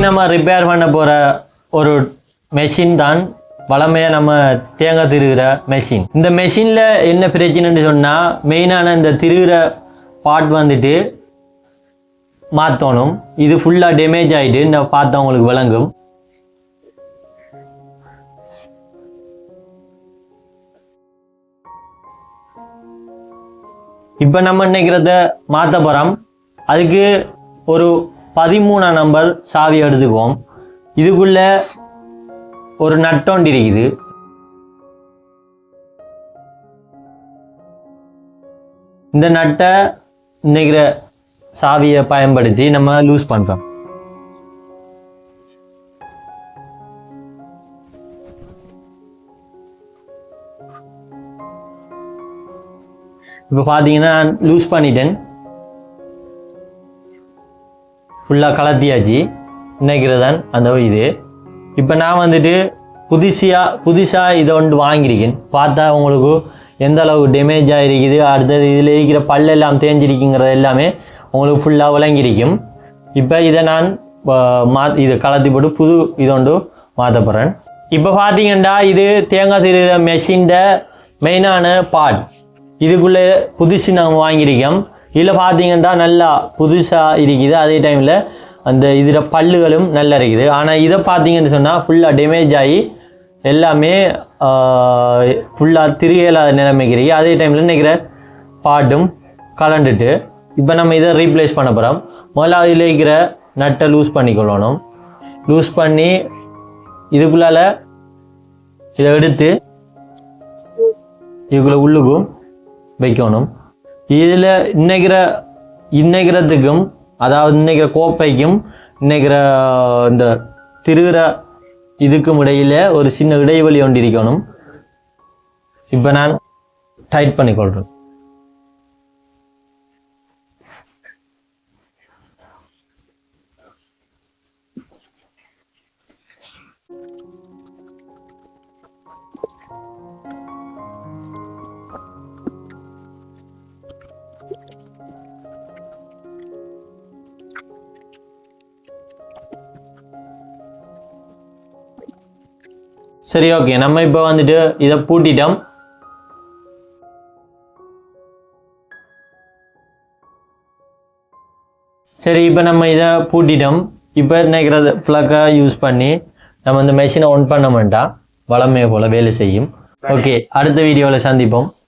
நம்ம ரிப்பேர் பண்ண போகிற ஒரு மெஷின் தான் வளமையாக நம்ம தேங்காய் திருகிற மெஷின் இந்த மெஷினில் என்ன பிரச்சனைன்னு சொன்னால் மெயினான இந்த திருகிற பார்ட் வந்துட்டு மாற்றணும் இது ஃபுல்லாக டேமேஜ் ஆகிட்டு இந்த பார்த்தவங்களுக்கு விளங்கும். இப்போ நம்ம நினைக்கிறத மாற்ற போகிறோம் அதுக்கு ஒரு பதிமூணாம் நம்பர் சாவி எடுத்துக்குவோம். இதுக்குள்ள ஒரு நட்டோண்டு இருக்குது இந்த நட்டை இன்னைக்கிற சாவியை பயன்படுத்தி நம்ம லூஸ் பண்ணுறோம் இப்போ பார்த்தீங்கன்னா லூஸ் பண்ணிட்டேன். ஃபுல்லாக கலத்தியாச்சு. நினைக்கிறதான் அந்த இது. இப்போ நான் வந்துட்டு புதுசியாக புதுசாக இதை ஒன்று வாங்கியிருக்கேன். பார்த்தா உங்களுக்கு எந்த அளவு டேமேஜ் ஆகிருக்குது அடுத்தது இதில் இருக்கிற பல்லெல்லாம் தேஞ்சிருக்குங்கிறது எல்லாமே உங்களுக்கு ஃபுல்லாக விளங்கியிருக்கும். இப்போ இதை நான் மா இதை கலத்தி போட்டு புது இதொண்டு மாற்ற போகிறேன் இப்போ பார்த்தீங்கன்னா இது தேங்காய் திருகிற மெஷின்ட மெயினான பார்ட் இதுக்குள்ளே புதுசு நாங்கள் வாங்கியிருக்கோம் இதில் பார்த்தீங்கன்னா நல்லா புதுசாக இருக்குது. அதே டைமில் அந்த இதில் பல்லுகளும் நல்லா இருக்குது. ஆனால் இதை பார்த்தீங்கன்னு சொன்னால் ஃபுல்லாக டேமேஜ் ஆகி எல்லாமே ஃபுல்லாக திருகையில்லாத நிலைமைக்கு இருக்கு. அதே டைமில் நினைக்கிற பாட்டும் கலண்டுட்டு இப்போ நம்ம இதை ரீப்ளேஸ் பண்ண போகிறோம் முதல்ல அதில் இருக்கிற நட்டை லூஸ் பண்ணிக்கொள்ளணும். லூஸ் பண்ணி இதுக்குள்ளால இதை எடுத்து இதுக்குள்ளே உள்ளுக்கும் வைக்கணும். இதில் இன்னைக்கிற இன்னைக்கிறதுக்கும் அதாவது இன்னைக்கிற கோப்பைக்கும் இன்னைக்கிற இந்த திருகிற இதுக்கும் இடையில ஒரு சின்ன இடைவெளி ஒன்று இருக்கணும். இப்போ நான் டைட் பண்ணிக்கொள்கிறேன் சரி ஓகே நம்ம இப்போ வந்துட்டு இதை பூட்டிட்டோம். சரி இப்போ நம்ம இதை பூட்டிட்டோம். இப்போ நினைக்கிறத ப்ளக்கை யூஸ் பண்ணி நம்ம இந்த மெஷினை ஒன் பண்ண மாட்டா வளமையை போல் வேலை செய்யும். ஓகே அடுத்த வீடியோவில் சந்திப்போம்.